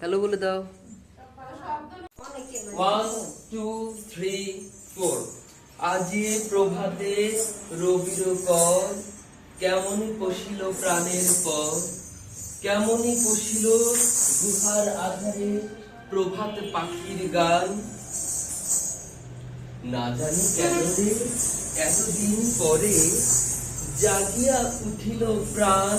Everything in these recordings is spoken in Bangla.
হ্যালো বলে দাও। ওয়ান টু থ্রি ফোর আজি প্রভাতে রবির কর কেমনই পশিল প্রাণের পর, কেমনই পশিল গুহার আধারে প্রভাত পাখির গান। না জানি রে, এতদিন পরে জাগিয়া উঠিল প্রাণ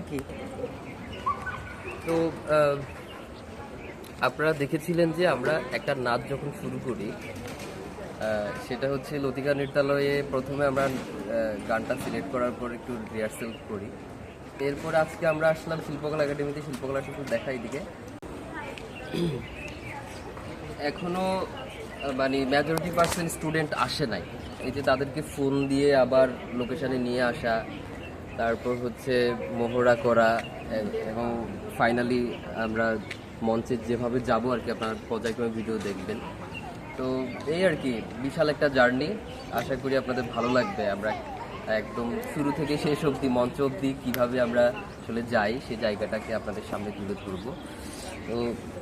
নাকি? তো আপনারা দেখেছিলেন যে আমরা একটা নাচ যখন শুরু করি সেটা হচ্ছে লতিকা নৃত্যালয়ে প্রথমে আমরা গানটা সিলেক্ট করার পর একটু রিহার্সেল করি। এরপর আজকে আমরা আসলাম শিল্পকলা একাডেমিতে শিল্পকলা শুধু দেখাই দিকে এখনও আহ, মানে মেজরিটি পার্সেন্ট স্টুডেন্ট আসে নাই। এই যে তাদেরকে ফোন দিয়ে আবার লোকেশানে নিয়ে আসা তারপর হচ্ছে মোহরা করা এবং ফাইনালি আমরা মঞ্চে যেভাবে যাব আর কি আপনার পর্যায়ক্রমে ভিডিও দেখবেন। তো এই আর কি বিশাল একটা জার্নি আশা করি আপনাদের ভালো লাগবে। আমরা একদম শুরু থেকে শেষ অবধি মঞ্চ অবধি কীভাবে আমরা আসলে যাই সেই জায়গাটাকে আপনাদের সামনে তুলে ধরবো। তো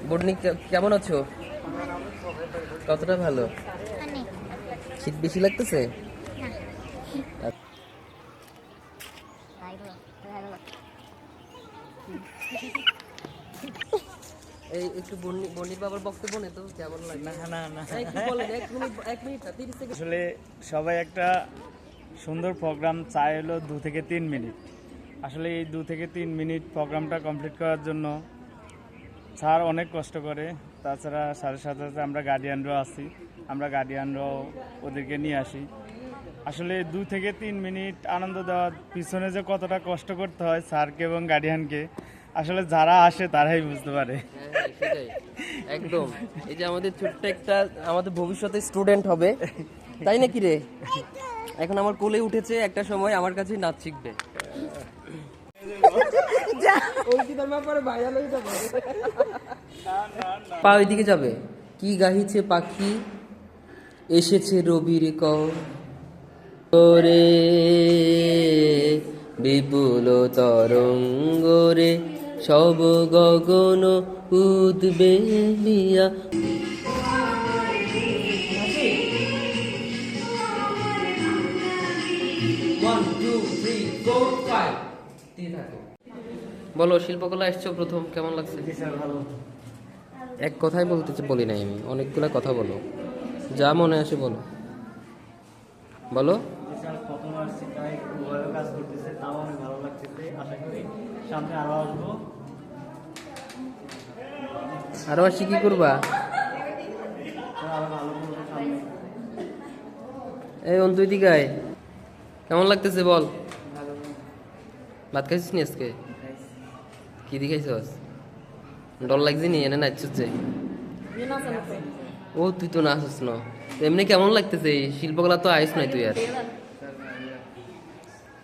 বর্ণি কেমন আছো? কতটা ভালো? শীত বেশি লাগতেছে এই একটু বর্ণির বাবার বক্তব্য নে তো কেমন লাগে? না এক মিনিট তিরিশ সেকেন্ড। আসলে সবাই একটা সুন্দর প্রোগ্রাম চাই হলো দু থেকে তিন মিনিট। আসলে এই দু থেকে তিন মিনিট প্রোগ্রামটা কমপ্লিট করার জন্য স্যার অনেক কষ্ট করে। তাছাড়া স্যারের সাথে সাথে আমরা গার্ডিয়ানরাও আছি। আমরা গার্ডিয়ানরাও ওদেরকে নিয়ে আসি। আসলে দু থেকে তিন মিনিট আনন্দ দেওয়ার পিছনে যে কতটা কষ্ট করতে হয় স্যারকে এবং গার্ডিয়ানকে আসলে যারা আসে তারাই বুঝতে পারে। হ্যাঁ, একদম। এই যে আমাদের ছোট্ট একটা আমাদের ভবিষ্যতে স্টুডেন্ট হবে তাই নাকি রে? এখন আমার কোলে উঠেছে একটা সময় আমার কাছে নাচ শিখবে। পা ওইদিকে যাবে। কি গাহিছে পাখি? এসেছে রবির করে। বিপুল তরঙ্গ রে সব গগন উদ্বেলিয়া বলো শিল্পকলা এসছো প্রথম কেমন লাগছে? এক কথাই বলতে বলি নাই আমি অনেকগুলো কথা বলো। যা মনে আসে বলো। বলো প্রথম আসছি তাই ভালো কাজ করতেছে তাও অনেক ভালো লাগতেছে আশা করি আরও আসি কি করবা? এই অন্তু দিকায় কেমন লাগতেছে বল? ভাত খাইছিস নি আজকে? কি দেখাইছস ডর লাগছে নি, এনে নাচছিস যে ও, তুই তো নাচস না। এমনি কেমন লাগতেছে? শিল্পকলা তো আইস নাই তুই আর।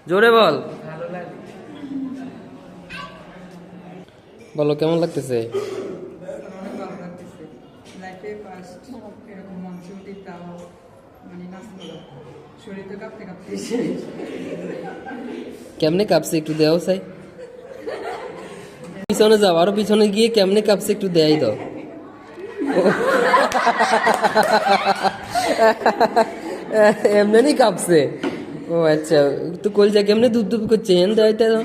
জোরে বল বলো কেমন লাগতেছে অনেক ভালো লাগতেছে লাইফে ফার্স্ট এরকম মঞ্চে উঠে তাও মানে নাচ করা শরীর তো কেমন লাগতেছে? কেমনে কাঁপছে একটু দেও চাই। পিছনে যাও আরও পিছনে গিয়ে কেমনে কাঁপছে একটু দেয়াই দাও। এমনি কাঁপছে। ও আচ্ছা তো কলজা কেমনে দুধ দুধ করছে? এন দেওয়াইতে দাও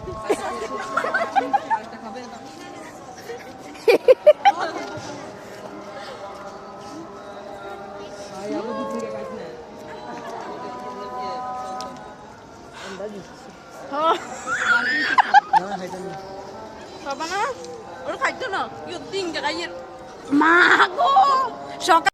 আর কই গেল গেছে এখানে মা গো সকাল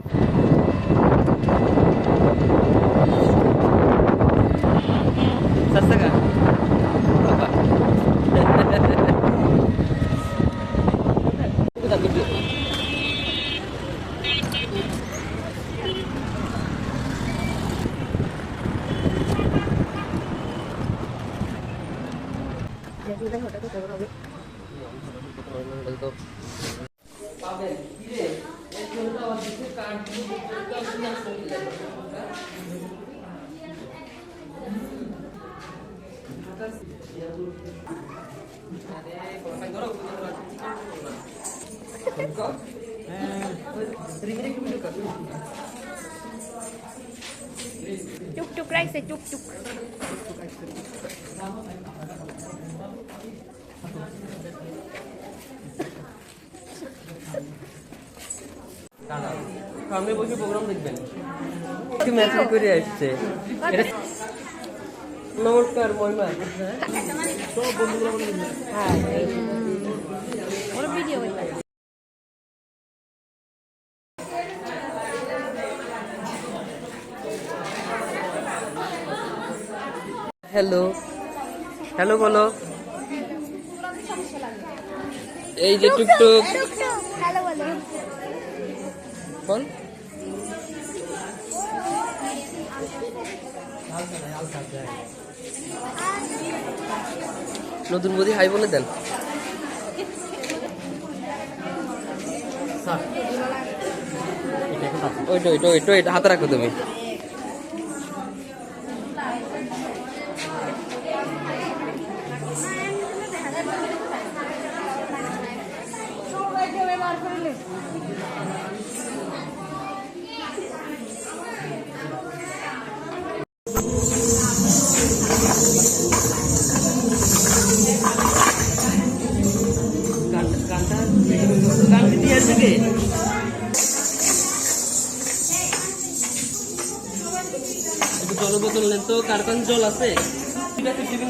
Sasaga. টুকটুক রাখছে টুকটুক সামনে বসে প্রোগ্রাম দেখবেন। কি ম্যাচিং করে আসছে? নমস্কার মহিমা। ওর ভিডিও হ্যালো হ্যালো বলো। এই যে টুকটুক। হ্যালো বল। নতুন বদি হাই বলে দেন। ওইটা ওইটা ওইটা ওইটা হাতে রাখো তুমি গানটা গানটা গানটি দিয়ে আসবে কে একটু জল বোতল নেন তো কার জল আছে? ঠিক আছে টিফিন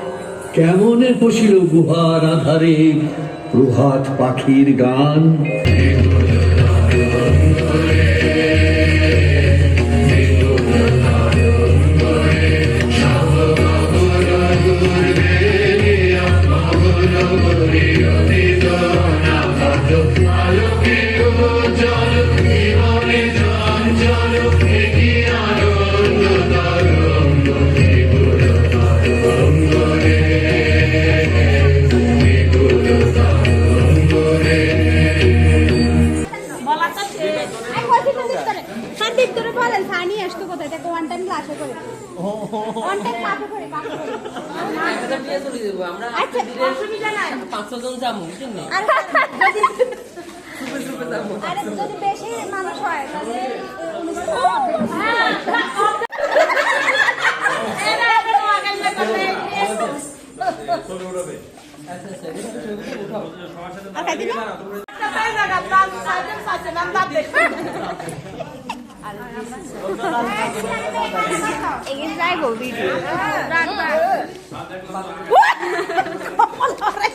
কেমনে পশিল গুহার আধারে প্রভাত পাখির গান? পাঁচশো জন যাব আর যদি বেশি মানুষ হয় তাহলে এগিয়ে যাইব ভিডিও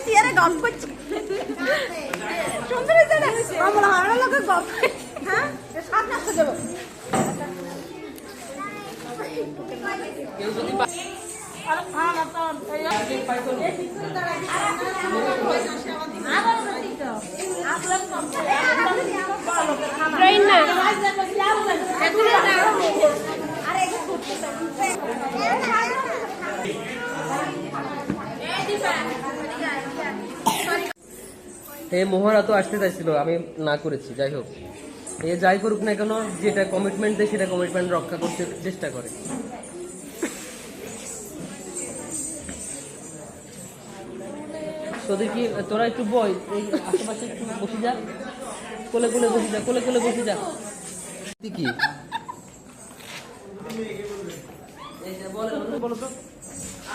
সিয়ারে গম করছে সুন্দর হয়েছে না আমরা আরও লোকের গম হ্যাঁ সাত নাচতে দেবো কেউ যদি পা- ট্রেন না এ মোহরা তো আসতে চাইছিল, আমি না করেছি, যাই হোক। এ যাই করুক না কেন, যেটা কমিটমেন্ট দেয় সেটা কমিটমেন্ট রক্ষা করতে চেষ্টা করে। তোদের কি তোরা একটু বই এই আশেপাশে একটু বসে যা। কোলে কোলে বসে যা কোলে কোলে বসে যা। কি? বলো বলো তো।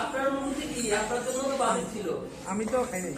আপনার অনুভূতি কি আপনার জন্য তো বাড়ি ছিল? আমি তো খাই নাই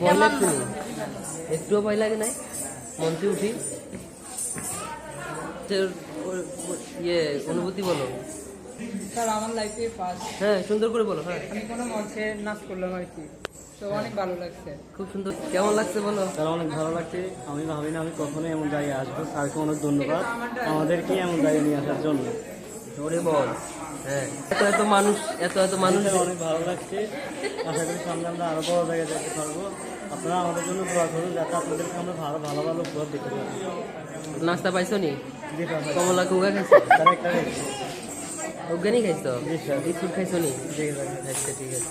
ভয় লাগছে একটুও ভয় লাগে নাই মঞ্চে উঠি। ইয়ে অনুভূতি বলো। স্যার আমার লাইফে ফার্স্ট হ্যাঁ সুন্দর করে বলো হ্যাঁ। আমি কোনো মঞ্চে নাচ করলাম আর কি। তো অনেক ভালো লাগছে। খুব সুন্দর। কেমন লাগছে বলো? স্যার অনেক ভালো লাগছে। আমি ভাবি না আমি কখনো এমন জায়গায় আসব। স্যারকে অনেক ধন্যবাদ। আমাদেরকে এমন জায়গায় নিয়ে আসার জন্য। জোরে বল। হ্যাঁ। এত এত মানুষ এত এত মানুষ অনেক ভালো লাগছে। আশা করি সামনে আমরা আরও বড় জায়গায় যেতে পারব। আপনারা আমাদের জন্য দোয়া করুন যাতে আপনাদেরকে আমরা ভালো ভালো ভালো উপহার দিতে পারি। নাস্তা পাইছো নি? কমলা কুগা খাইছো? একটা রেখেছি। অজ্ঞানী খাইছো? জি স্যার। বিস্কুট খাইছো নি? জি স্যার। আচ্ছা ঠিক আছে।